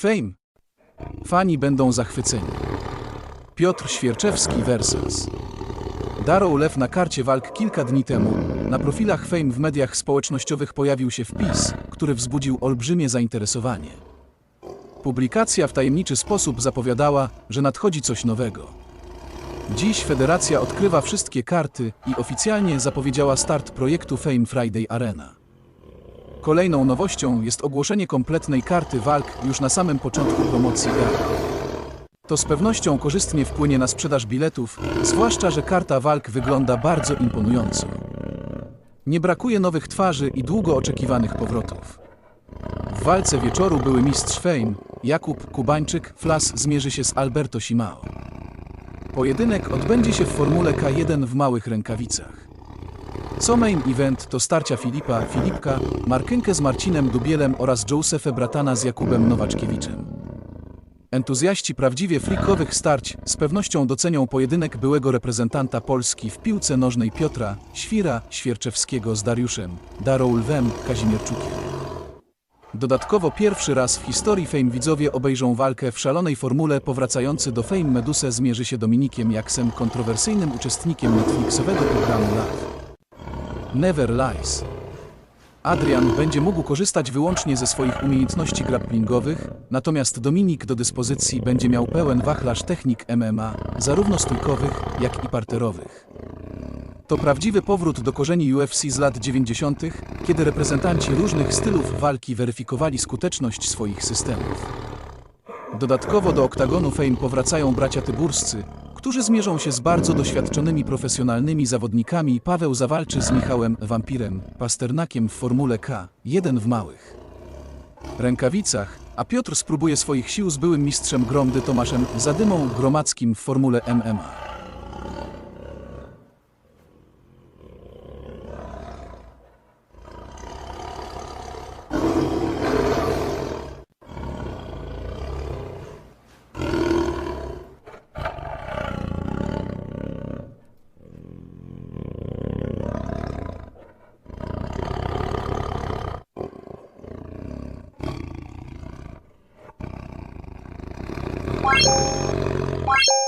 Fame. Fani będą zachwyceni. Piotr Świerczewski vs. Darrow Lew na karcie walk kilka dni temu. Na profilach Fame w mediach społecznościowych pojawił się wpis, który wzbudził olbrzymie zainteresowanie. Publikacja w tajemniczy sposób zapowiadała, że nadchodzi coś nowego. Dziś federacja odkrywa wszystkie karty i oficjalnie zapowiedziała start projektu Fame Friday Arena. Kolejną nowością jest ogłoszenie kompletnej karty walk już na samym początku promocji gali. To z pewnością korzystnie wpłynie na sprzedaż biletów, zwłaszcza, że karta walk wygląda bardzo imponująco. Nie brakuje nowych twarzy i długo oczekiwanych powrotów. W walce wieczoru były mistrz Fame, Jakub Kubańczyk, Flas zmierzy się z Alberto Simao. Pojedynek odbędzie się w formule K1 w małych rękawicach. Co main event to starcia Filipa, Filipka, Markynkę z Marcinem Dubielem oraz Józefę Bratana z Jakubem Nowaczkiewiczem. Entuzjaści prawdziwie frikowych starć z pewnością docenią pojedynek byłego reprezentanta Polski w piłce nożnej Piotra Świra Świerczewskiego z Dariuszem Darą Lwem Kazimierczukiem. Dodatkowo pierwszy raz w historii Fame widzowie obejrzą walkę w szalonej formule powracający do Fame Meduse zmierzy się Dominikiem Jaksem, kontrowersyjnym uczestnikiem Netflixowego programu Live. Never Lies. Adrian będzie mógł korzystać wyłącznie ze swoich umiejętności grapplingowych, natomiast Dominik do dyspozycji będzie miał pełen wachlarz technik MMA, zarówno stójkowych, jak i parterowych. To prawdziwy powrót do korzeni UFC z lat 90., kiedy reprezentanci różnych stylów walki weryfikowali skuteczność swoich systemów. Dodatkowo do oktagonu Fame powracają bracia tyburscy, którzy zmierzą się z bardzo doświadczonymi profesjonalnymi zawodnikami. Paweł zawalczy z Michałem Wampirem Pasternakiem w Formule K, jeden w małych rękawicach, a Piotr spróbuje swoich sił z byłym mistrzem Gromdy Tomaszem Zadymą Gromackim w Formule MMA. What?